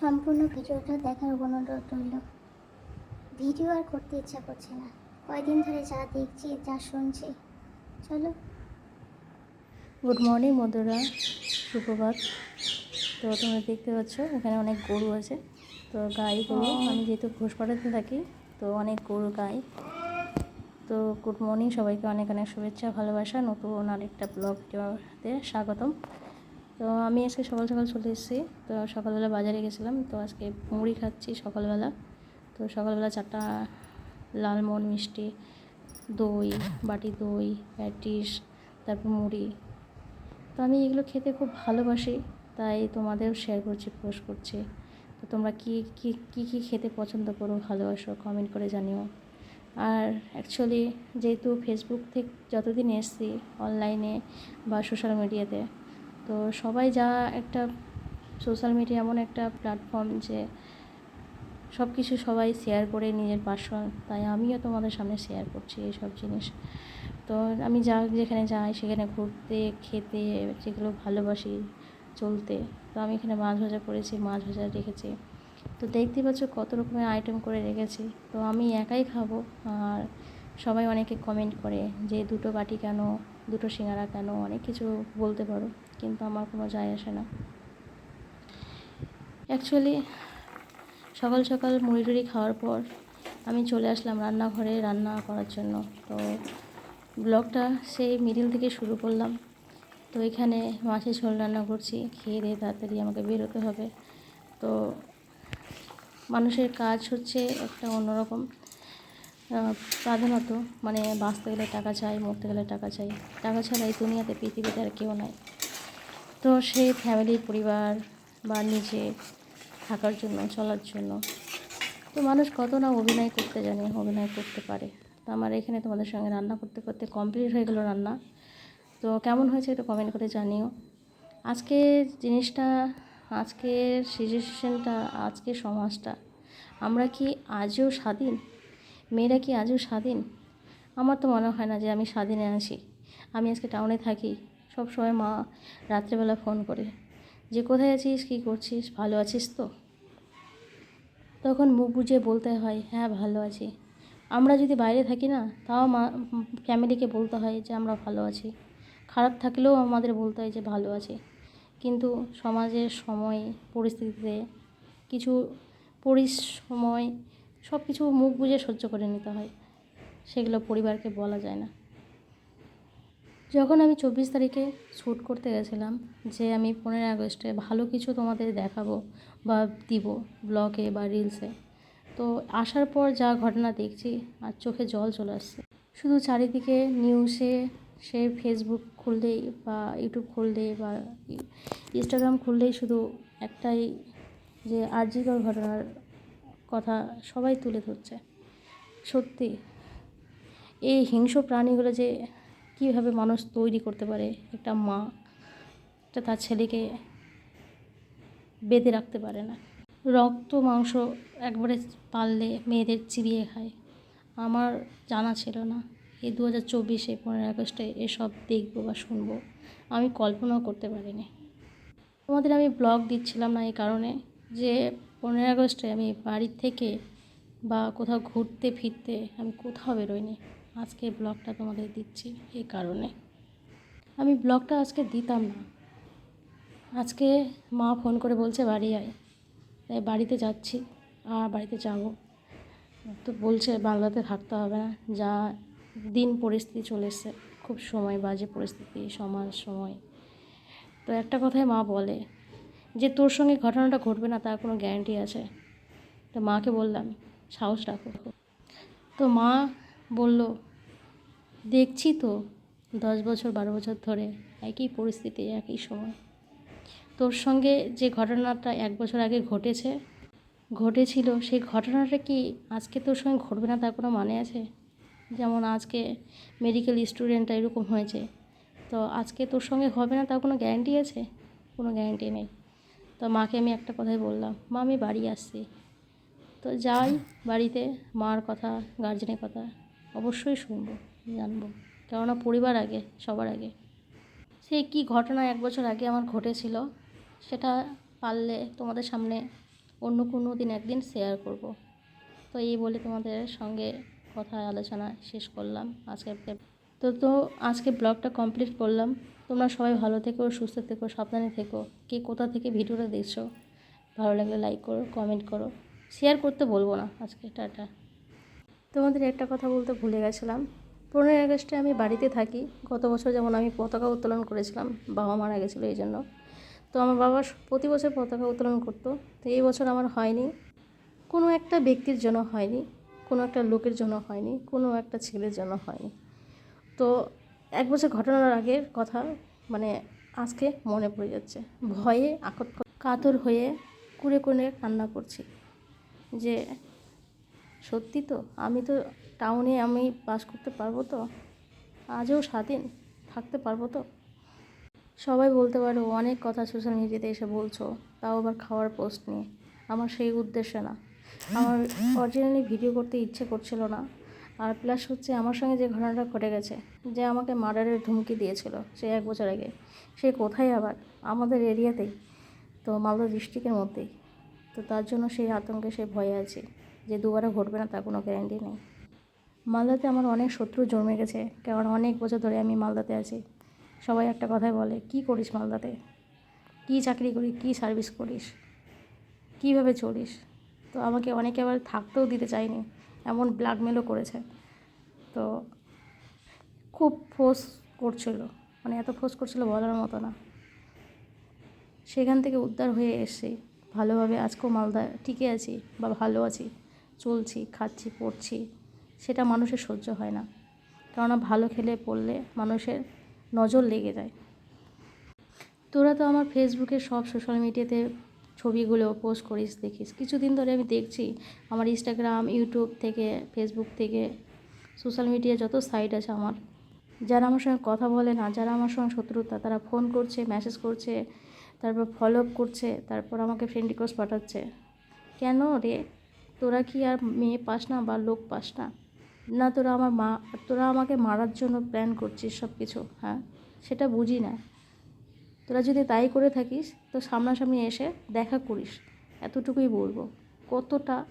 সম্পূর্ণ ভিডিওটা দেখার অনুরোধ রইল। ভিডিও আর করতে ইচ্ছা করছে না। কয়দিন ধরে যা দেখছি যা শুনছি। চলো। গুড মর্নিং মধুরা সুপ্রভাত। তো তোমরা দেখতে পাচ্ছ এখানে অনেক গরু আছে। তো গাই গরু আমি যেহেতু ঘোষপাড়াতে থাকি তো অনেক গরু গাই। তো গুড মর্নিং সবাইকে অনেক অনেক শুভেচ্ছা ভালোবাসা। নতুন আরেকটা ব্লগ ভিডিওতে স্বাগতম। তো আমি আজকে সকাল সকাল চলে এসেছি। তো সকালবেলা বাজারে গেছিলাম। তো আজকে মুড়ি খাচ্ছি সকালবেলা। তো সকালবেলা চারটা লালমোহন মিষ্টি, দই, বাটি দই, প্যাটিস, তারপর মুড়ি। তো আমি এগুলো খেতে খুব ভালোবাসি, তাই তোমাদেরও শেয়ার করছি পোস্ট করছি। তো তোমরা কী কী কী কী খেতে পছন্দ করো, ভালোবাসো কমেন্ট করে জানিও। আর অ্যাকচুয়ালি যেহেতু ফেসবুক থেকে যতদিন এসছি অনলাইনে বা সোশ্যাল মিডিয়াতে তো সবাই যা একটা সোশ্যাল মিডিয়া এমন একটা প্ল্যাটফর্ম যে সব কিছু সবাই শেয়ার করে নিজের পার্সোনাল তাই আমিও তোমাদের সামনে শেয়ার করছি এইসব জিনিস। তো আমি যা যেখানে যাই সেখানে ঘুরতে, খেতে যেগুলো ভালোবাসি চলতে, তো আমি এখানে মাছ ভাজা করেছি, মাছ ভাজা রেখেছি। তো দেখতে পাচ্ছ কত রকমের আইটেম করে রেখেছি। তো আমি একাই খাব আর সবাই অনেকে কমেন্ট করে যে দুটো বাটি কেন দুটো সিঙ্গারা কেন? অনেক কিছু বলতে পারো, কিন্তু আমার কোনো যায় আসে না। অ্যাকচুয়ালি সকাল সকাল মুড়ি টুড়ি খাওয়ার পর আমি চলে আসলাম রান্নাঘরে রান্না করার জন্য। তো ব্লগটা সেই মিডিল থেকে শুরু করলাম। তো এখানে মাছের ঝোল রান্না করছি, খেয়ে দিয়ে তাড়াতাড়ি আমাকে বেরোতে হবে। তো মানুষের কাজ হচ্ছে একটা অন্যরকম। প্রাধানত মানে বাঁচতে গেলে টাকা চাই, মরতে গেলে টাকা চাই, টাকা ছাড়া এই দুনিয়াতে, পৃথিবীতে আর কেউ নাই। তো সেই ফ্যামিলি পরিবার বা নিজে থাকার জন্য, চলার জন্য, তো মানুষ কত না অভিনয় করতে জানে, অভিনয় করতে পারে। তো আমার এখানে তোমাদের সঙ্গে রান্না করতে করতে কমপ্লিট হয়ে গেলো রান্না। তো কেমন হয়েছে একটু কমেন্ট করে জানিও। আজকে জিনিসটা, আজকের সিচুয়েশনটা আজকের সমাজটা, আমরা কি আজও স্বাধীন? মেয়েরা কি আজও স্বাধীন? আমার তো মনে হয় না যে আমি স্বাধীনে আছি। আমি আজকে টাউনে থাকি। সব সময় মা রাত্রেবেলা ফোন করে। যে কোথায় আছিস? কী করছিস? ভালো আছিস তো? তখন মুখ বুঝিয়ে বলতে হয় হ্যাঁ ভালো আছি। আমরা যদি বাইরে থাকি না, তাও মা ফ্যামিলিকে বলতে হয় যে আমরা ভালো আছি। খারাপ থাকলেও আমাদের বলতে হয় যে ভালো আছি। কিন্তু সমাজের সময়, পরিস্থিতিতে কিছু পরিসময় সব কিছু মুখ বুঝে সহ্য করে নিতে হয়। সেগুলো পরিবারকে বলা যায় না। যখন আমি চব্বিশ তারিখে শ্যুট করতে গেছিলাম যে আমি পনেরোই আগস্টে ভালো কিছু তোমাদের দেখাবো বা দিব ব্লগে বা রিলসে, তো আসার পর যা ঘটনা দেখছি, আর চোখে জল চলে আসছে। শুধু চারিদিকে নিউজে সে ফেসবুক খুললেই বা ইউটিউব খুললেই বা ইনস্টাগ্রাম খুললেই শুধু একটাই যে আর্যিকর ঘটনার কথা সবাই তুলে ধরছে। সত্যি, এই হিংস্র প্রাণীগুলো যে কীভাবে মানুষ তৈরি করতে পারে, একটা মা একটা তার ছেলেকে বেঁধে রাখতে পারে না। রক্ত, মাংস একবারে পারলে মেয়েদের চিবিয়ে খায়। আমার জানা ছিল না। এই দু হাজার চব্বিশে, পনেরোই আগস্টে এসব দেখব বা শুনব। আমি কল্পনাও করতে পারিনি। তোমাদের আমি ব্লগ দিচ্ছিলাম না এই কারণে যে পনেরোই আগস্টে আমি বাড়ির থেকে বা কোথাও ঘুরতে, ফিরতে আমি কোথাও বেরোইনি। আজকে ব্লগটা তোমাদের দিচ্ছি এই কারণে। আমি ব্লগটা আজকে দিতাম না। আজকে মা ফোন করে বলছে, বাড়ি আয়। তাই বাড়িতে যাচ্ছি, আর বাড়িতে যাব। তো বলছে, বাংলাতে থাকতে হবে না। যা দিন পরিস্থিতি চলে এসছে। খুব সময় বাজে পরিস্থিতি সমাজ সময়। তো একটা কথাই মা বলে যে তোর সঙ্গে ঘটনাটা ঘটবে না, তার কোনো গ্যারান্টি আছে? তো মাকে বললাম, সাহস রাখো। তো মা বলল, দেখছি তো, দশ বছর, বারো বছর ধরে একই পরিস্থিতি, একই সময়। তোর সঙ্গে যে ঘটনাটা এক বছর আগে ঘটেছে, ঘটেছিল, সেই ঘটনাটা কি আজকে তোর সঙ্গে ঘটবে না, তার কোনো মানে আছে? যেমন আজকে মেডিকেল স্টুডেন্টটা এরকম হয়েছে, তো আজকে তোর সঙ্গে হবে না, তার কোনো গ্যারান্টি আছে? কোনো গ্যারান্টি নেই। তো মাকে আমি একটা কথাই বললাম, মা, আমি বাড়ি আসছি। তো যাই, বাড়িতে মার কথা গার্জেনের কথা অবশ্যই শুনব, জানব। কেননা পরিবার আগে, সবার আগে। সেই কী ঘটনা এক বছর আগে আমার ঘটেছিল, সেটা পারলে তোমাদের সামনে অন্য কোনো দিন একদিন শেয়ার করব। তো এই বলে তোমাদের সঙ্গে কথা, আলোচনা শেষ করলাম। আজকে তো তো আজকে ব্লগটা কমপ্লিট করলাম। তোমরা সবাই ভালো থেকো, সুস্থ থেকো, সাবধানে থেকো। কে কোথা থেকে ভিডিওটা দেখছ? ভালো লাগলে লাইক করো কমেন্ট করো। শেয়ার করতে বলব না আজকে, টাটা। তোমাদের একটা কথা বলতে ভুলে গেছিলাম। পনেরোই আগস্টে আমি বাড়িতে থাকি। গত বছর যেমন আমি পতাকা উত্তোলন করেছিলাম, বাবা মারা গেছিল এই জন্য। তো আমার বাবা প্রতি বছর পতাকা উত্তোলন করতো। তো এই বছর আমার হয়নি। কোনো একটা ব্যক্তির জন্য হয়নি, কোনো একটা লোকের জন্য হয়নি, কোনো একটা ছেলের জন্য হয়নি। তো এক বছর ঘটনার আগের কথা মানে আজকে মনে পড়ে যাচ্ছে। ভয়ে আকট কাতর হয়ে কুড়ে কুড়ে কান্না করছি। যে, সত্যি তো? আমি তো টাউনে আমি বাস করতে পারব তো? আজও স্বাধীন থাকতে পারব তো? সবাই বলতে পারো, অনেক কথা সোশ্যাল মিডিয়াতে এসে বলছো, তাও আবার খাওয়ার পোস্ট নিয়ে। আমার সেই উদ্দেশ্যে না। আমার অরিজিনালি ভিডিও করতে ইচ্ছে করছিল না আর প্লাস হচ্ছে আমার সঙ্গে যে ঘটনাটা ঘটে গেছে, যে আমাকে মার্ডারের ধুমকি দিয়েছিল সে এক বছর আগে, সে কোথায় আবার? আমাদের এরিয়াতেই তো মালদা ডিস্ট্রিক্টের মধ্যেই। তো তার জন্য সেই আতঙ্কে সে ভয়ে আছে, যে দুবারে ঘটবে না, তার কোনো গ্যারান্টি নেই। মালদাতে আমার অনেক শত্রু জন্মে গেছে, কারণ অনেক বছর ধরে আমি মালদাতে আছি। সবাই একটা কথাই বলে, কি করিস মালদাতে? কী চাকরি করিস? কী সার্ভিস করিস? কীভাবে চলিস? তো আমাকে অনেকে আবার থাকতেও দিতে চায়নি। এমন ব্ল্যাকমেলও করেছে। তো খুব ফোর্স করছিল। মানে এত ফোর্স করছিল বলার মতো না। সেখান থেকে উদ্ধার হয়ে এসেছি। ভালোভাবে আজকেও মালদা টিকে আছি বা ভালো আছি। চলছি, খাচ্ছি, পড়ছি। সেটা মানুষের সহ্য হয় না। কেননা ভালো খেলে পড়লে মানুষের নজর লেগে যায়। তোরা তো আমার ফেসবুকে সব সোশ্যাল মিডিয়াতে ছবিগুলো পোস্ট করিস, দেখিস। কিছুদিন ধরে আমি দেখছি আমার ইনস্টাগ্রাম ইউটিউব থেকে ফেসবুক থেকে সোশ্যাল মিডিয়া যত সাইট আছে আমার, যারা আমার সঙ্গে কথা বলে না, যারা আমার সঙ্গে শত্রুতা, তারা ফোন করছে মেসেজ করছে, তারপর ফলো আপ করছে, তারপর আমাকে ফ্রেন্ড রিকোয়েস্ট পাঠাচ্ছে। কেন রে? তোরা কি আর মেয়ে পাস না বা লোক পাস না? না, তোরা আমার মা, তোরা আমাকে মারার জন্য প্ল্যান করছিস সব কিছু হ্যাঁ? সেটা বুঝি না। তোরা যদি তাই করে থাকিস তো সামনাসামনি এসে দেখা করিস। এতটুকুই বলব। কতটা